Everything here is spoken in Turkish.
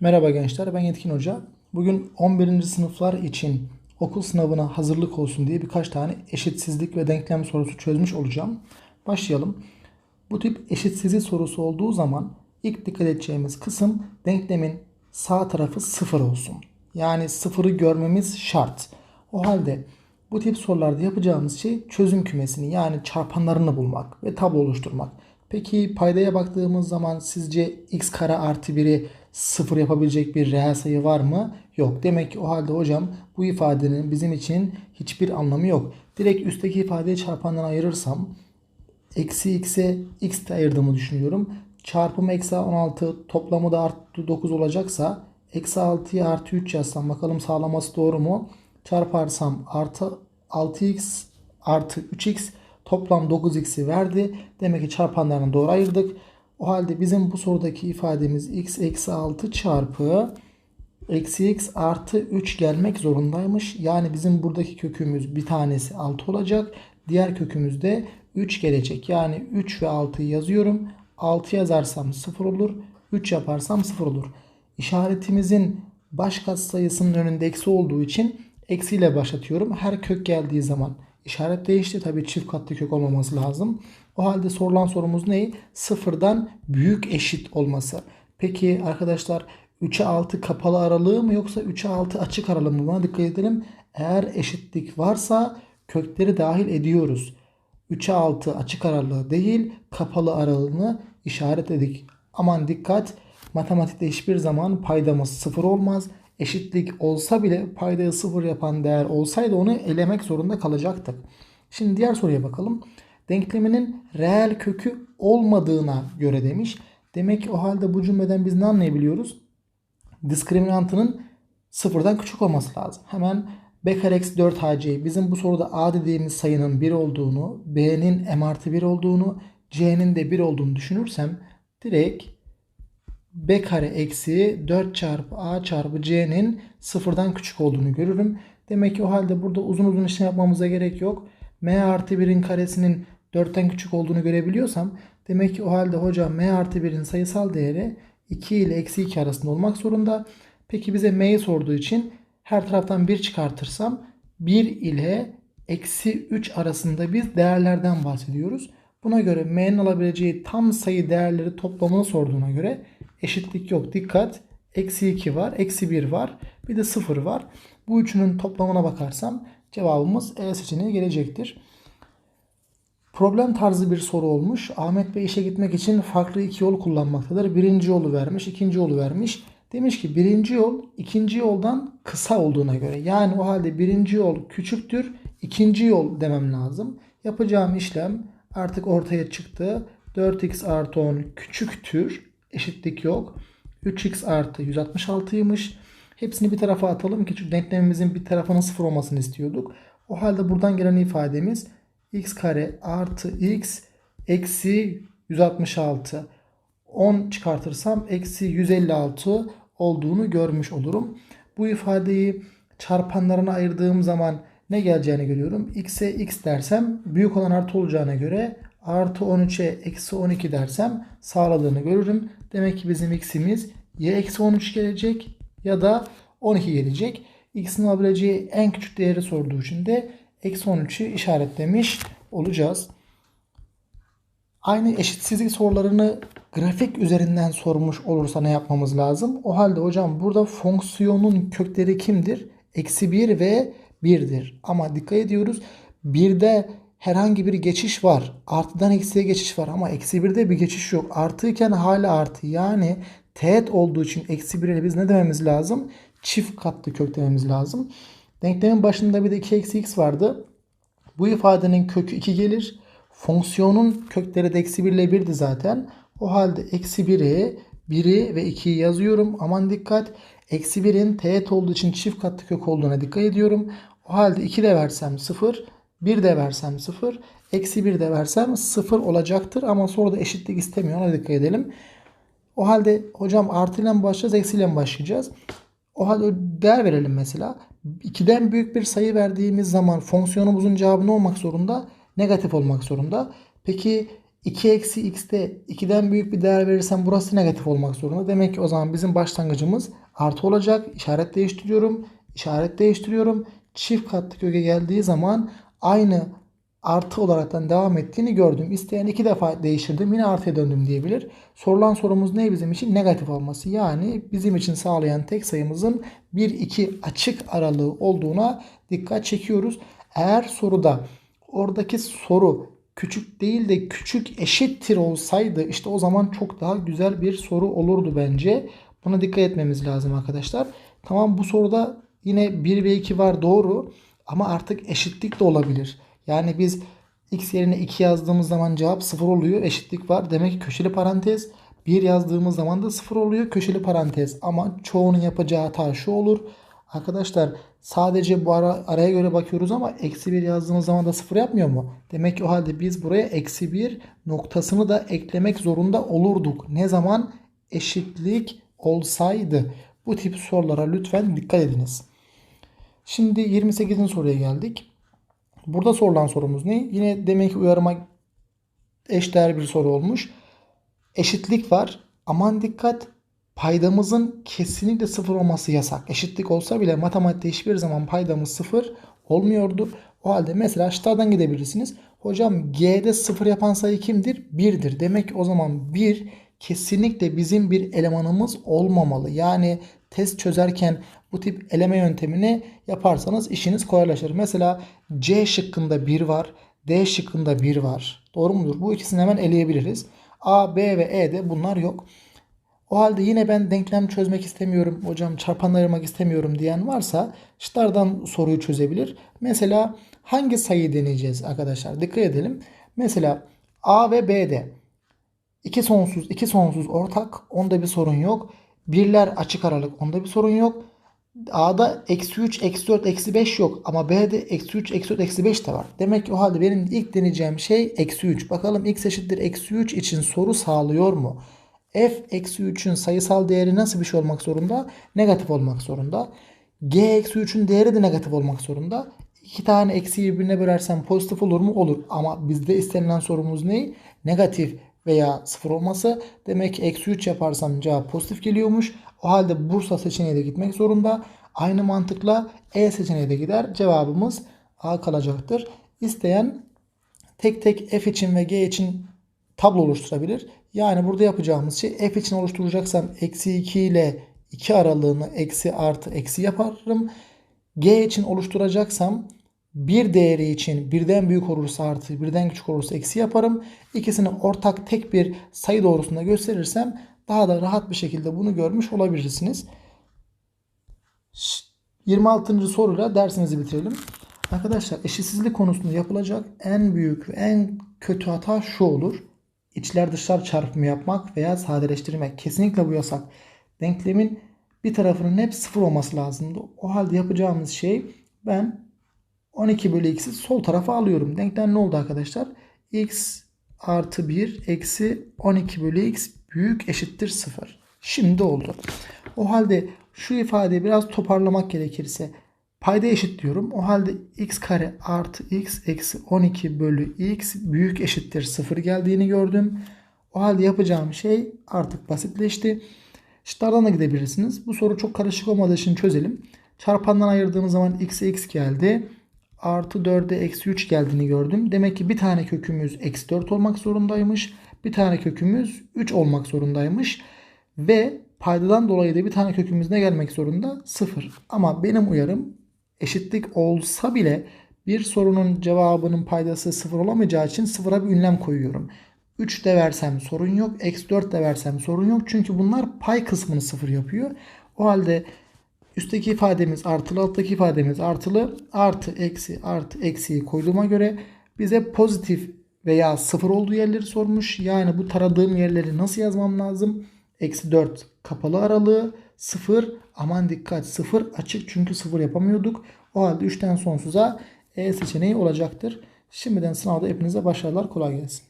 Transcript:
Merhaba gençler, ben Yetkin Hoca. Bugün 11. sınıflar için okul sınavına hazırlık olsun diye birkaç tane eşitsizlik ve denklem sorusu çözmüş olacağım. Başlayalım. Bu tip eşitsizlik sorusu olduğu zaman ilk dikkat edeceğimiz kısım denklemin sağ tarafı sıfır olsun. Yani sıfırı görmemiz şart. O halde bu tip sorularda yapacağımız şey çözüm kümesini yani çarpanlarını bulmak ve tablo oluşturmak. Peki paydaya baktığımız zaman sizce x kare artı 1'i sıfır yapabilecek bir reel sayı var mı? Yok. Demek ki o halde hocam bu ifadenin bizim için hiçbir anlamı yok. Direkt üstteki ifadeyi çarpandan ayırırsam eksi x'e x de ayırdığımı düşünüyorum. Çarpımı eksi 16 toplamı da artı 9 olacaksa eksi 6'ya artı 3 yazsam bakalım sağlaması doğru mu? Çarparsam artı 6x artı 3x toplam 9x'i verdi. Demek ki çarpanlarını doğru ayırdık. O halde bizim bu sorudaki ifademiz x eksi 6 çarpı eksi x artı 3 gelmek zorundaymış. Yani bizim buradaki kökümüz bir tanesi 6 olacak. Diğer kökümüz de 3 gelecek. Yani 3 ve 6'yı yazıyorum. 6 yazarsam 0 olur. 3 yaparsam 0 olur. İşaretimizin baş katsayısının önünde eksi olduğu için eksiyle başlatıyorum. Her kök geldiği zaman işaret değişti. Tabii çift katlı kök olmaması lazım. O halde sorulan sorumuz ne? Sıfırdan büyük eşit olması. Peki arkadaşlar 3'e 6 kapalı aralığı mı yoksa 3'e 6 açık aralığı mı? Buna dikkat edelim. Eğer eşitlik varsa kökleri dahil ediyoruz. 3'e 6 açık aralığı değil kapalı aralığını işaretledik. Aman dikkat matematikte hiçbir zaman paydamız sıfır olmaz. Eşitlik olsa bile paydayı sıfır yapan değer olsaydı onu elemek zorunda kalacaktık. Şimdi diğer soruya bakalım. Denkleminin reel kökü olmadığına göre demiş. Demek ki o halde bu cümleden biz ne anlayabiliyoruz? Diskriminantının sıfırdan küçük olması lazım. Hemen b kare eksi 4 hc bizim bu soruda a dediğimiz sayının 1 olduğunu, b'nin m artı 1 olduğunu, c'nin de 1 olduğunu düşünürsem direkt b kare eksi 4 çarpı a çarpı c'nin sıfırdan küçük olduğunu görürüm. Demek ki o halde burada uzun uzun işlem yapmamıza gerek yok. m artı 1'in karesinin 4'ten küçük olduğunu görebiliyorsam demek ki o halde hocam m artı 1'in sayısal değeri 2 ile eksi 2 arasında olmak zorunda. Peki bize m'yi sorduğu için her taraftan 1 çıkartırsam 1 ile eksi 3 arasında biz değerlerden bahsediyoruz. Buna göre m'nin alabileceği tam sayı değerleri toplamını sorduğuna göre eşitlik yok. Dikkat. Eksi 2 var. Eksi 1 var. Bir de 0 var. Bu üçünün toplamına bakarsam cevabımız E seçeneği gelecektir. Problem tarzı bir soru olmuş. Ahmet Bey işe gitmek için farklı iki yol kullanmaktadır. Birinci yolu vermiş, ikinci yolu vermiş. Demiş ki birinci yol ikinci yoldan kısa olduğuna göre. Yani o halde birinci yol küçüktür, ikinci yol demem lazım. Yapacağım işlem artık ortaya çıktı. 4x artı 10 küçüktür. Eşitlik yok. 3x artı 166'ymış. Hepsini bir tarafa atalım ki çünkü denklemimizin bir tarafının sıfır olmasını istiyorduk. O halde buradan gelen ifademiz x kare artı x eksi 166. 10 çıkartırsam eksi 156 olduğunu görmüş olurum. Bu ifadeyi çarpanlarına ayırdığım zaman ne geleceğini görüyorum. x'e x dersem büyük olan artı olacağına göre artı 13'e eksi 12 dersem sağladığını görürüm. Demek ki bizim x'imiz ya eksi 13 gelecek ya da 12 gelecek. x'in alabileceği en küçük değeri sorduğu için de eksi 13'ü işaretlemiş olacağız. Aynı eşitsizlik sorularını grafik üzerinden sormuş olursa ne yapmamız lazım? O halde hocam burada fonksiyonun kökleri kimdir? Eksi 1 ve 1'dir. Ama dikkat ediyoruz. 1'de herhangi bir geçiş var. Artıdan eksiye geçiş var ama eksi 1'de bir geçiş yok. Artıyken hala artı. Yani teğet olduğu için eksi 1 ile biz ne dememiz lazım? Çift katlı kök dememiz lazım. Denklemin başında bir de 2 eksi x vardı. Bu ifadenin kökü 2 gelir. Fonksiyonun kökleri de eksi 1 ile 1'di zaten. O halde eksi 1'i, 1'i ve 2'yi yazıyorum. Aman dikkat. Eksi 1'in teğet olduğu için çift katlı kök olduğuna dikkat ediyorum. O halde 2 de versem 0. 1 de versem 0. Eksi 1 de versem 0 olacaktır. Ama sonra da eşitlik istemiyor. Ona dikkat edelim. O halde hocam artı ile mi başlayacağız, eksi ile mi başlayacağız? O halde değer verelim mesela. 2'den büyük bir sayı verdiğimiz zaman fonksiyonumuzun cevabı ne olmak zorunda? Negatif olmak zorunda. Peki 2 eksi x'te 2'den büyük bir değer verirsem burası negatif olmak zorunda. Demek ki o zaman bizim başlangıcımız artı olacak. İşaret değiştiriyorum. İşaret değiştiriyorum. Çift katlı köke geldiği zaman aynı artı olaraktan devam ettiğini gördüm. İsteyen iki defa değiştirdim yine artıya döndüm diyebilir. Sorulan sorumuz ne bizim için? Negatif olması. Yani bizim için sağlayan tek sayımızın 1-2 açık aralığı olduğuna dikkat çekiyoruz. Eğer soruda oradaki soru küçük değil de küçük eşittir olsaydı işte o zaman çok daha güzel bir soru olurdu bence. Buna dikkat etmemiz lazım arkadaşlar. Tamam bu soruda yine 1 ve 2 var doğru ama artık eşitlik de olabilir. Yani biz x yerine 2 yazdığımız zaman cevap 0 oluyor. Eşitlik var. Demek ki köşeli parantez. 1 yazdığımız zaman da 0 oluyor. Köşeli parantez. Ama çoğunun yapacağı hata şu olur. Arkadaşlar sadece bu ara, araya göre bakıyoruz ama eksi 1 yazdığımız zaman da 0 yapmıyor mu? Demek ki o halde biz buraya eksi 1 noktasını da eklemek zorunda olurduk. Ne zaman? Eşitlik olsaydı. Bu tip sorulara lütfen dikkat ediniz. Şimdi 28. soruya geldik. Burada sorulan sorumuz ne? Yine demek ki uyarıma eşdeğer bir soru olmuş. Eşitlik var. Aman dikkat. Paydamızın kesinlikle sıfır olması yasak. Eşitlik olsa bile matematikte hiçbir zaman paydamız sıfır olmuyordu. O halde mesela şıklardan gidebilirsiniz. Hocam G'de sıfır yapan sayı kimdir? 1'dir. Demek ki o zaman 1 kesinlikle bizim bir elemanımız olmamalı. Yani test çözerken bu tip eleme yöntemini yaparsanız işiniz kolaylaşır. Mesela C şıkkında 1 var. D şıkkında 1 var. Doğru mudur? Bu ikisini hemen eleyebiliriz. A, B ve E'de bunlar yok. O halde yine ben denklem çözmek istemiyorum. Hocam çarpanla ayırmak istemiyorum diyen varsa şıklardan soruyu çözebilir. Mesela hangi sayıyı deneyeceğiz arkadaşlar? Dikkat edelim. Mesela A ve B'de iki sonsuz, iki sonsuz ortak. Onda bir sorun yok. Birler açık aralık. Onda bir sorun yok. A'da eksi 3, eksi 4, eksi 5 yok. Ama B'de eksi 3, eksi 4, eksi 5 de var. Demek ki o halde benim ilk deneyeceğim şey eksi 3. Bakalım x eşittir eksi 3 için soru sağlıyor mu? f eksi 3'ün sayısal değeri nasıl bir şey olmak zorunda? Negatif olmak zorunda. g eksi 3'ün değeri de negatif olmak zorunda. İki tane eksiği birbirine bölersem pozitif olur mu? Olur. Ama bizde istenilen sorumuz ne? Negatif veya sıfır olması. Demek ki eksi 3 yaparsam cevap pozitif geliyormuş. O halde Bursa seçeneği de gitmek zorunda. Aynı mantıkla E seçeneği de gider. Cevabımız A kalacaktır. İsteyen tek tek F için ve G için tablo oluşturabilir. Yani burada yapacağımız şey F için oluşturacaksam eksi 2 ile 2 aralığını eksi artı eksi yaparım. G için oluşturacaksam bir değeri için birden büyük olursa artı birden küçük olursa eksi yaparım. İkisini ortak tek bir sayı doğrusunda gösterirsem daha da rahat bir şekilde bunu görmüş olabilirsiniz. 26. soruyla dersimizi bitirelim. Arkadaşlar eşitsizlik konusunda yapılacak en büyük ve en kötü hata şu olur. İçler dışlar çarpımı yapmak veya sadeleştirmek. Kesinlikle bu yasak. Denklemin bir tarafının hep sıfır olması lazımdı. O halde yapacağımız şey ben 12 bölü x'i sol tarafa alıyorum. Denklem ne oldu arkadaşlar? x artı 1 eksi 12 bölü x büyük eşittir 0. Şimdi oldu. O halde şu ifadeyi biraz toparlamak gerekirse payda eşit diyorum. O halde x kare artı x eksi 12 bölü x büyük eşittir 0 geldiğini gördüm. O halde yapacağım şey artık basitleşti. Şıklardan da gidebilirsiniz. Bu soru çok karışık olmadığı için çözelim. Çarpandan ayırdığımız zaman x'e x geldi. Artı 4'e eksi 3 geldiğini gördüm. Demek ki bir tane kökümüz eksi 4 olmak zorundaymış. Bir tane kökümüz 3 olmak zorundaymış. Ve paydadan dolayı da bir tane kökümüz ne gelmek zorunda? 0. Ama benim uyarım eşitlik olsa bile bir sorunun cevabının paydası 0 olamayacağı için sıfıra bir ünlem koyuyorum. 3 de versem sorun yok. Eksi 4 de versem sorun yok. Çünkü bunlar pay kısmını 0 yapıyor. O halde üstteki ifademiz artılı alttaki ifademiz artılı artı eksi artı eksiyi koyduğuma göre bize pozitif veya sıfır olduğu yerleri sormuş. Yani bu taradığım yerleri nasıl yazmam lazım? Eksi 4 kapalı aralığı 0 aman dikkat 0 açık çünkü 0 yapamıyorduk. O halde 3'ten sonsuza E seçeneği olacaktır. Şimdiden sınavda hepinize başarılar kolay gelsin.